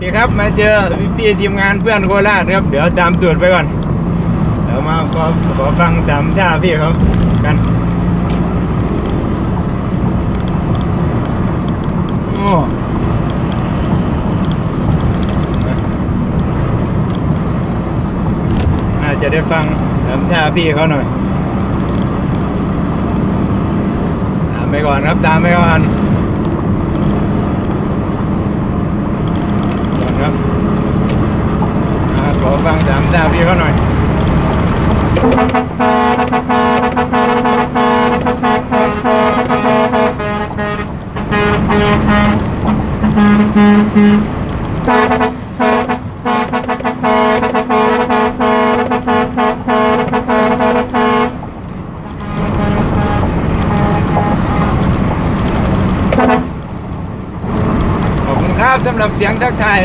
เคครับมาเจอพี่ทีมงานเพื่อนโคราชครับ เดี๋ยวตามตรวจไปก่อนเดี๋ยวมาขอขอฟังตามท่าพี่เขากัน โอ้น่าจะได้ฟังตามท่าพี่เขาหน่อย ตามไปก่อนครับตามไปก่อนครับอ่าขอ ฟังตามท่าพี่เขาหน่อยขอบคุณครับสำหรับเสียงทักทาย